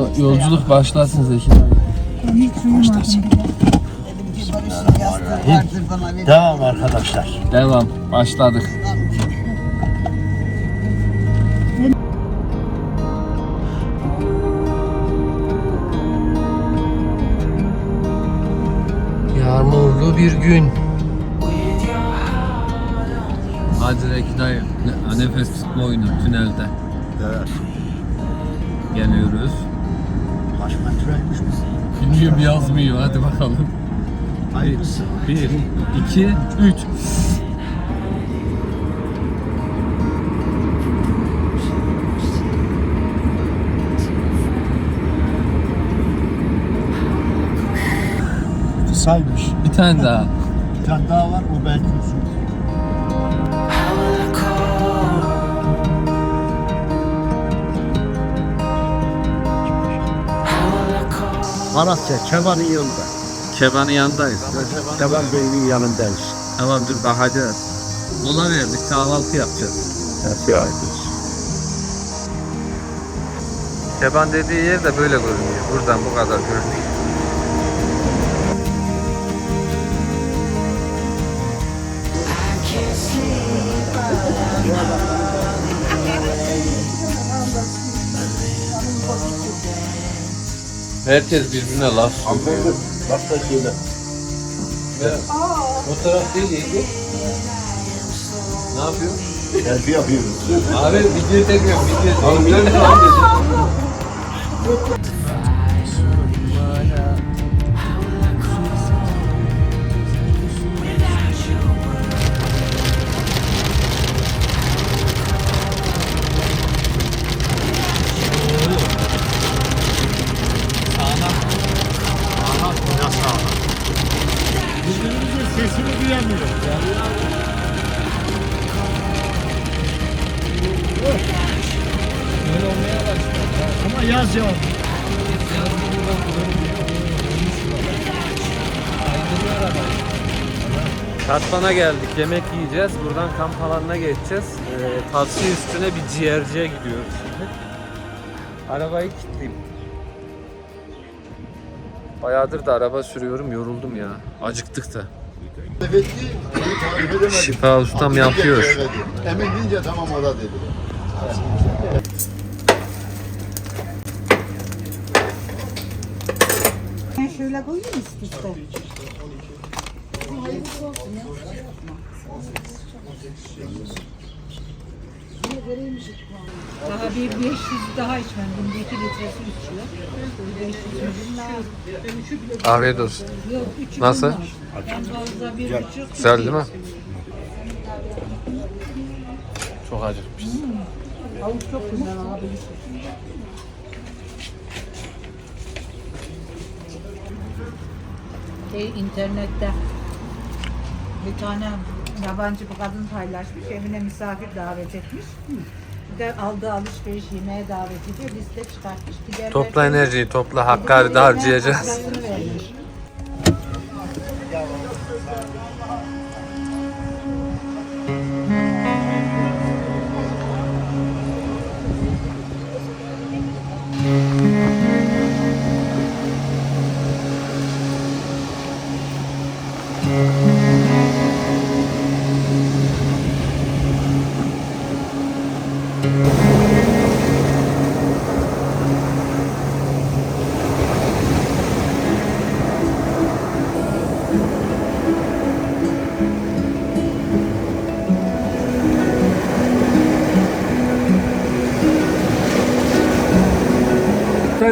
Yo- yolculuk başlasın Zeki uyumadım. Devam arkadaşlar. Devam. Başladık. Yağmurlu bir gün. Hadi Zeki dayı. Ne- Nefes tutma oyunu tünelde. Evet. Geliyoruz. Bilmiyorum yazmıyor. Hadi bakalım. Hayırlısı. Bir, iki, üç. Kısaymış. Bir tane daha. Bir tane daha var o belki uzun. Malatya Kevan'ın yanında. Kebanın yanındayız. Kevan Bey'in yanındayız. Tamam dur bakacağız. Mola verdik kahvaltı yapacağız. Nasıl aydınız? Keban dediği yer de böyle görünüyor. Buradan bu kadar görünüyor. Herkes birbirine laf söylüyor. Bak da şöyle. O taraf değil yenge. Ne yapıyor? Selfie yapıyoruz. Abi video çekiyorum video çekiyorum. Sesini Ama yaz ya. Katman'a geldik. Yemek yiyeceğiz. Buradan kamp alanına geçeceğiz. Ee, tavsiye üstüne bir ciğerciye gidiyoruz şimdi. Arabayı kilitleyeyim. Bayağıdır da araba sürüyorum. Yoruldum ya. Acıktık da. Evet tarif edemedim. Şifa ustam yapıyor. Emin deyince tamam o da dedi. Ben şöyle koyayım üst üste. Daha bir 500 daha içmem. Günde 2 litresi içiyor. 500 milyon Afiyet olsun. Yok 3 Nasıl? En fazla bir buçuk. Güzel değil mi? Çok acıkmış. Tavuk çok güzel abi. Şey, internette bir tane yabancı bir kadın paylaşmış. Evine misafir davet etmiş. Bir de aldığı alışveriş yemeğe davet ediyor. Liste çıkartmış. Giderler Topla enerjiyi, topla "Gidelim Hakkari'de harcayacağız.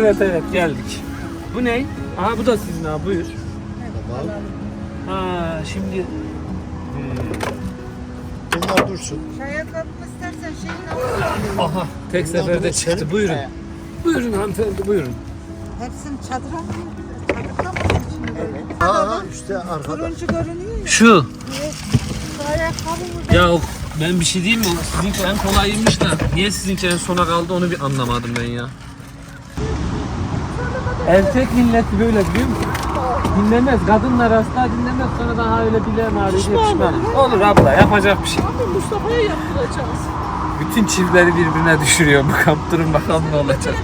Evet evet geldik. Bu ne? Aha bu da sizin abi buyur. Ha şimdi Bunlar dursun. Çaya kapma istersen şeyini al. aha tek seferde çıktı buyurun. Buyurun hanımefendi buyurun. Hepsini çadıra mı? Çadırda mı şimdi böyle? Aa işte arkada. Turuncu görünüyor ya. Şu Ayakkabı burada. ya o- ben bir şey diyeyim mi? Sizinki en kolayıymış da niye sizinki en sona kaldı onu bir anlamadım ben ya. Erkek milleti böyle biliyor musun? Dinlemez. Kadınlar asla dinlemez. Sonra daha öyle bilen ağrıyor diye pişman. Olur abla yapacak bir şey. Abi Mustafa'ya yaptıracağız. Bütün çiftleri birbirine düşürüyor bu kamp. Durun bakalım ne olacak.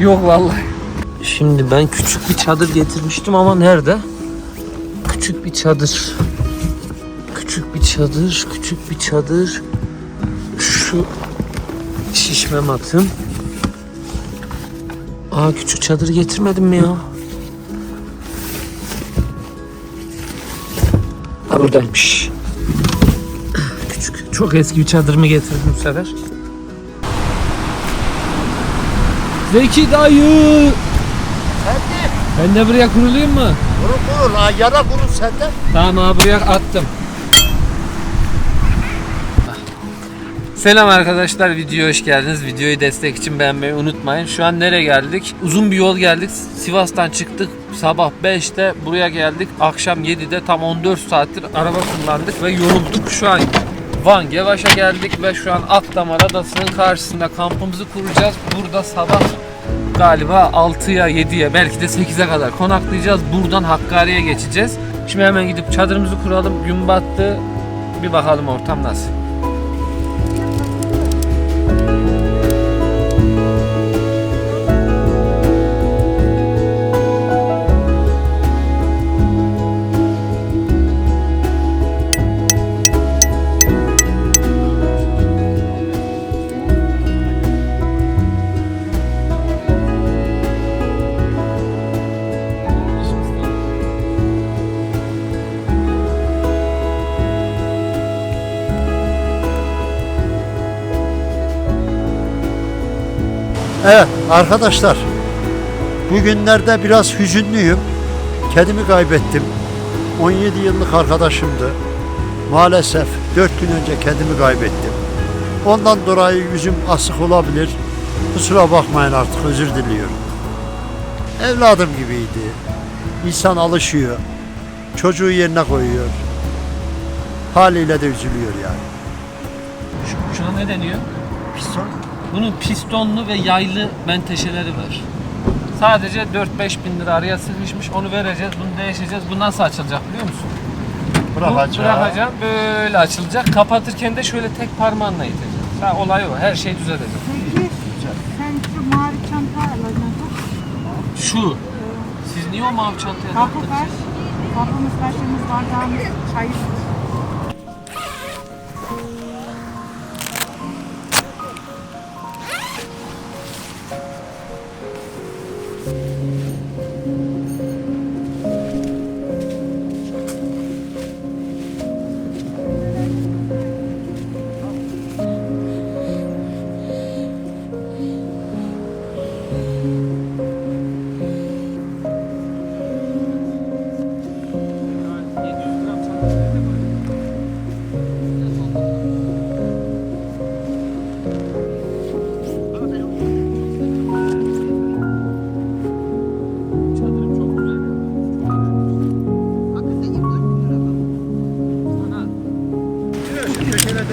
Yok vallahi. Şimdi ben küçük bir çadır getirmiştim ama nerede? Küçük bir çadır. Küçük bir çadır, küçük bir çadır. Şu şişme matım. Aa küçük çadır getirmedim mi ya? Ha buradaymış. Küçük, çok eski bir çadırımı getirdim bu sefer. Zeki dayı! Ben de buraya kurulayım mı? Vurun vurun. Ha, yara vurun senden. Tamam abi buraya attım. Selam arkadaşlar videoya hoş geldiniz. Videoyu destek için beğenmeyi unutmayın. Şu an nereye geldik? Uzun bir yol geldik. Sivas'tan çıktık. Sabah 5'te buraya geldik. Akşam 7'de tam 14 saattir araba kullandık ve yorulduk. Şu an Van Gevaş'a geldik ve şu an Akdamar Adası'nın karşısında kampımızı kuracağız. Burada sabah galiba 6'ya 7'ye belki de 8'e kadar konaklayacağız. Buradan Hakkari'ye geçeceğiz. Şimdi hemen gidip çadırımızı kuralım. Gün battı. Bir bakalım ortam nasıl. Evet arkadaşlar. Bugünlerde biraz hüzünlüyüm. Kedimi kaybettim. 17 yıllık arkadaşımdı. Maalesef 4 gün önce kedimi kaybettim. Ondan dolayı yüzüm asık olabilir. Kusura bakmayın artık özür diliyorum. Evladım gibiydi. İnsan alışıyor. Çocuğu yerine koyuyor. Haliyle de üzülüyor yani. Şu, şuna ne deniyor? Piston Bunun pistonlu ve yaylı menteşeleri var. Sadece 4-5 bin lira araya sıkışmış. Onu vereceğiz, bunu değişeceğiz. Bu nasıl açılacak biliyor musun? Bırakacağım. bırakacağım, böyle açılacak. Kapatırken de şöyle tek parmağınla iteceksin. Ha, olay o. Her şey düzelecek. Peki sen şu mavi çanta alacaksın. Şu. Siz niye o mavi çantaya Kapı taktınız? kaç. Kapımız kaşımız bardağımız çayımız.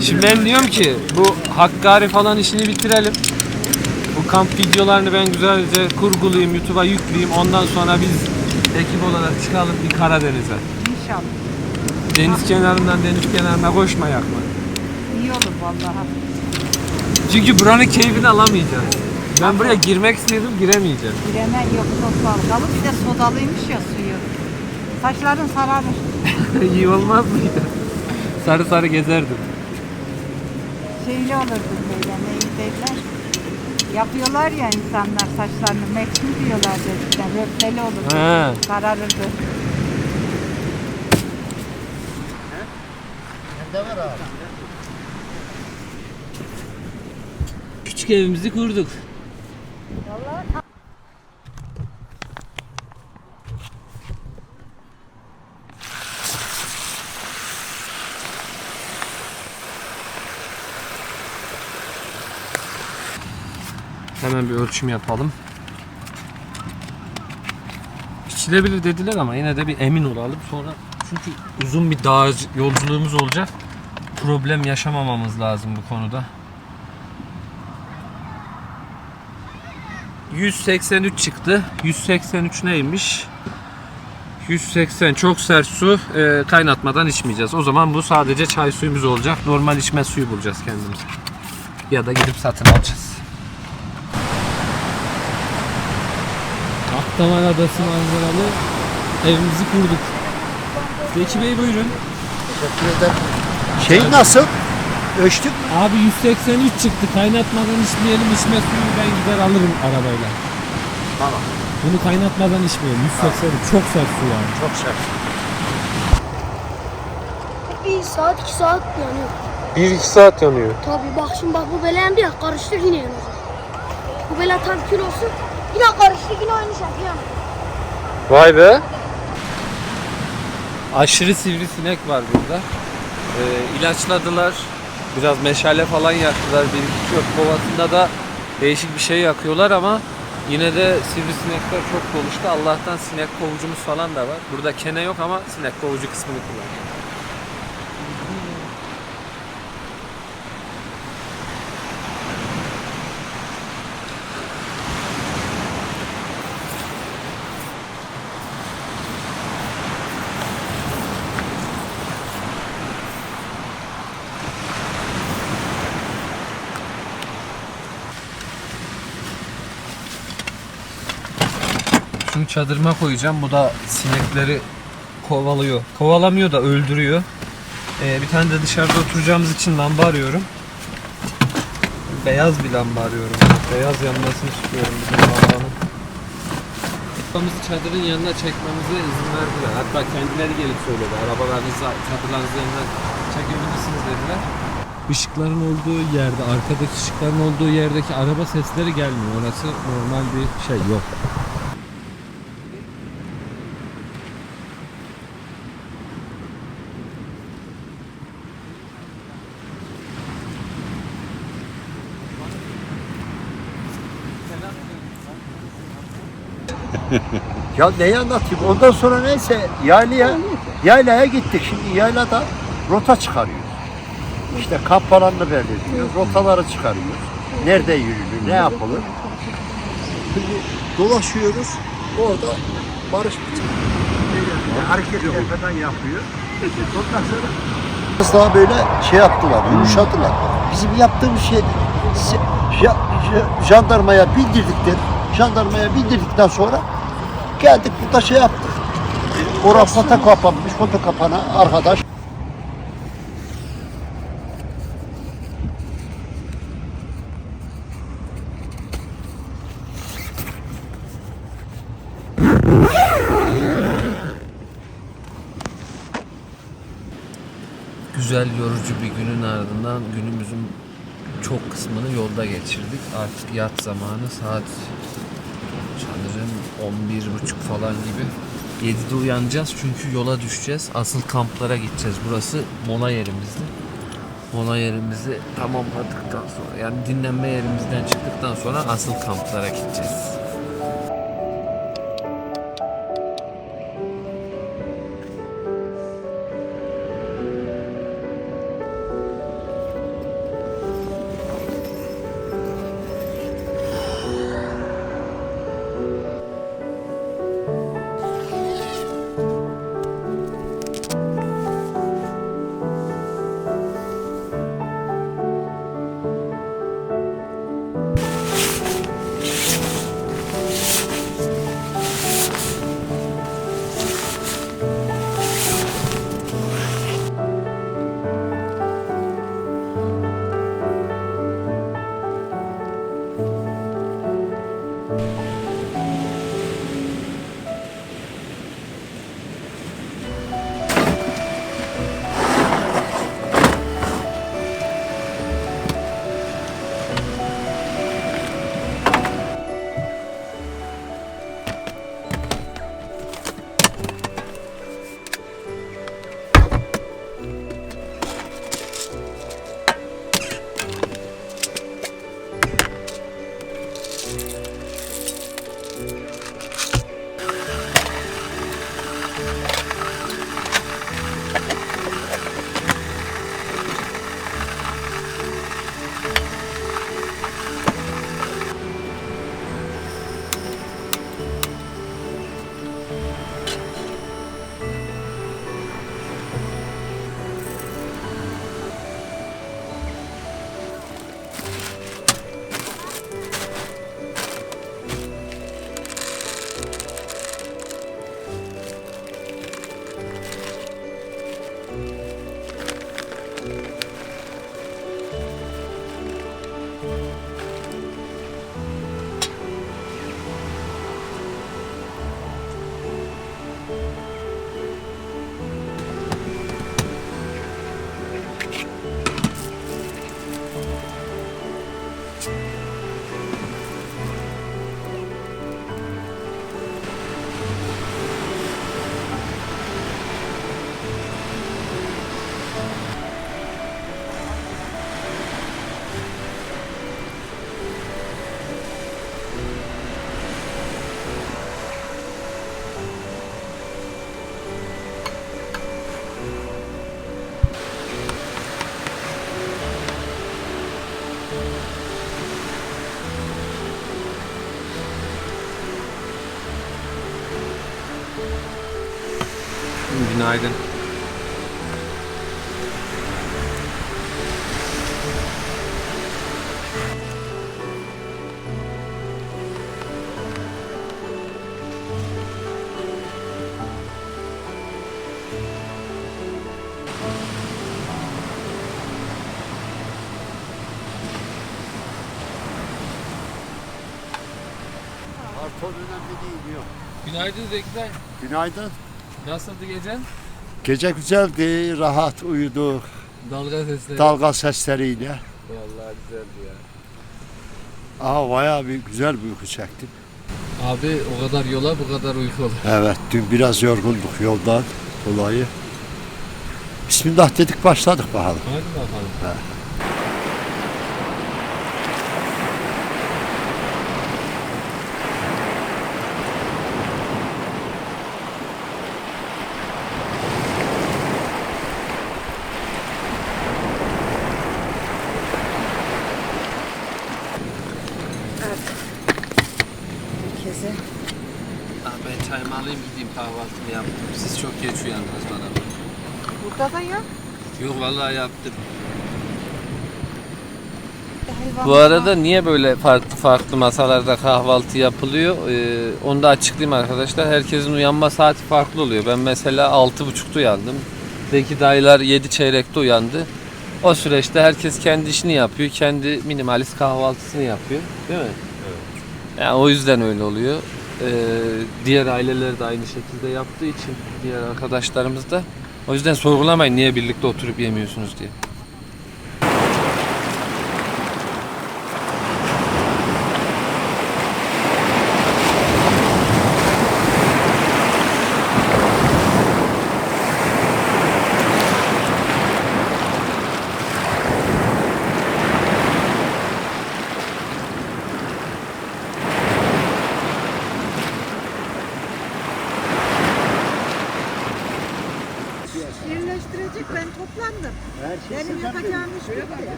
Şimdi ben diyorum ki bu Hakkari falan işini bitirelim. Bu kamp videolarını ben güzelce kurgulayayım, YouTube'a yükleyeyim. Ondan sonra biz ekip olarak çıkalım bir Karadeniz'e. Deniz kenarından deniz kenarına koşmayak mı? İyi olur vallahi. Çünkü buranın keyfini alamayacağız. Ben buraya girmek istedim, giremeyeceğim. Giremen yok çok dalgalı. Bir de sodalıymış ya suyu. Saçların sararır. İyi olmaz mıydı? Sarı sarı gezerdim. Şeyli olurdu böyle neyi derler. Yapıyorlar ya insanlar saçlarını meksim diyorlar eskiden. Röpteli olurdu. He. Bende var abi. Küçük evimizi kurduk. Hemen bir ölçüm yapalım. İçilebilir dediler ama yine de bir emin olalım. Sonra çünkü uzun bir dağ yolculuğumuz olacak. Problem yaşamamamız lazım bu konuda. 183 çıktı. 183 neymiş? 180 çok sert su e, kaynatmadan içmeyeceğiz. O zaman bu sadece çay suyumuz olacak. Normal içme suyu bulacağız kendimize. ya da gidip satın alacağız. Akdaman Adası manzaralı evimizi kurduk. Zeki Bey buyurun. Teşekkür ederim. Şey nasıl? Ölçtük mü? Abi 183 çıktı. Kaynatmadan içmeyelim. İçme suyu ben gider alırım arabayla. Tamam. Bunu kaynatmadan içmeyelim. 183 çok sert su yani. Çok sert. Bir saat iki saat yanıyor. 1-2 saat yanıyor. Tabii bak şimdi bak bu belendi ya karıştır yine yanacak. Bu bela tam kilosu yine karıştı yine aynı şekilde yanıyor. Vay be. Aşırı sivrisinek var burada. Ee, ilaçladılar. Biraz meşale falan yaktılar. Bir iki çöp kovasında da değişik bir şey yakıyorlar ama yine de sivrisinekler çok doluştu. Allah'tan sinek kovucumuz falan da var. Burada kene yok ama sinek kovucu kısmını kullanıyor. Şunu çadırıma koyacağım. Bu da sinekleri kovalıyor. Kovalamıyor da öldürüyor. Ee, bir tane de dışarıda oturacağımız için lamba arıyorum. Beyaz bir lamba arıyorum. Beyaz yanmasını istiyorum bizim lambanın. Lambamızı çadırın yanına çekmemize izin verdiler. Hatta kendileri gelip söyledi. Arabalarınızı çadırlarınızın yanına çekebilirsiniz dediler. Işıkların olduğu yerde, arkadaki ışıkların olduğu yerdeki araba sesleri gelmiyor. Orası normal bir şey yok. Ya neyi anlatayım? Ondan sonra neyse yaylaya, yaylaya gittik. Şimdi yaylada rota çıkarıyoruz. İşte kamp alanını belirliyoruz. Rotaları çıkarıyoruz. Nerede yürünür, ne yapılır. Şimdi dolaşıyoruz. Orada Barış hareketler falan yapıyor. Ondan sonra biraz daha böyle şey yaptılar, yumuşadılar. Bizim yaptığımız şey jandarmaya bildirdikten, jandarmaya bildirdikten sonra geldik burada şey yaptık. Orada foto kapanmış, foto kapana arkadaş. Güzel yorucu bir günün ardından günümüzün çok kısmını yolda geçirdik. Artık yat zamanı saat 11.30 falan gibi. 7'de uyanacağız çünkü yola düşeceğiz. Asıl kamplara gideceğiz. Burası mola yerimizdi. Mola yerimizi tamamladıktan sonra yani dinlenme yerimizden çıktıktan sonra asıl kamplara gideceğiz. Günaydın. Günaydın Zekler. Günaydın. Nasıldı gecen? Gece güzeldi, rahat uyuduk. Dalga sesleri. Dalga sesleriyle. Vallahi güzeldi ya. Aa bayağı bir güzel bir uyku çektim. Abi o kadar yola bu kadar uyku olur. Evet, dün biraz yorgunduk yoldan dolayı. Bismillah dedik başladık bakalım. Hadi bakalım. Herkese. Abi ben çayımı alayım gideyim kahvaltımı yaptım. Siz çok geç uyandınız bana. Burada da yok. Yok vallahi yaptım. Bu arada niye böyle farklı farklı masalarda kahvaltı yapılıyor? Ee, onu da açıklayayım arkadaşlar. Herkesin uyanma saati farklı oluyor. Ben mesela 6.30'da uyandım. Zeki dayılar 7 çeyrekte uyandı. O süreçte herkes kendi işini yapıyor. Kendi minimalist kahvaltısını yapıyor. Değil mi? Yani o yüzden öyle oluyor. Ee, diğer aileler de aynı şekilde yaptığı için diğer arkadaşlarımız da. O yüzden sorgulamayın niye birlikte oturup yemiyorsunuz diye.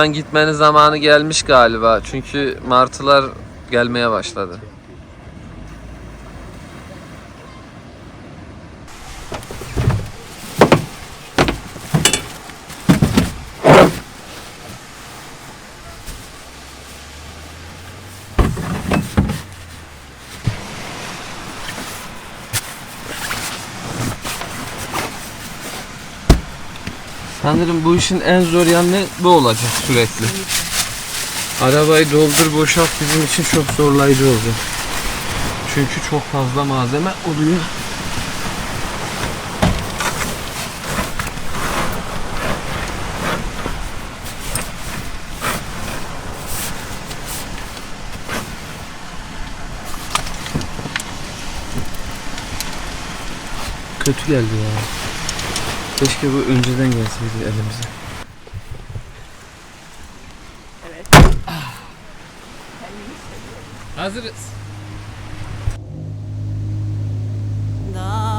Buradan gitmenin zamanı gelmiş galiba. Çünkü martılar gelmeye başladı. Sanırım bu işin en zor yanı bu olacak sürekli. Arabayı doldur boşalt bizim için çok zorlayıcı olacak. Çünkü çok fazla malzeme oluyor. Kötü geldi ya. Keşke bu önceden gelseydi elimize. Evet. Hazırız. Daha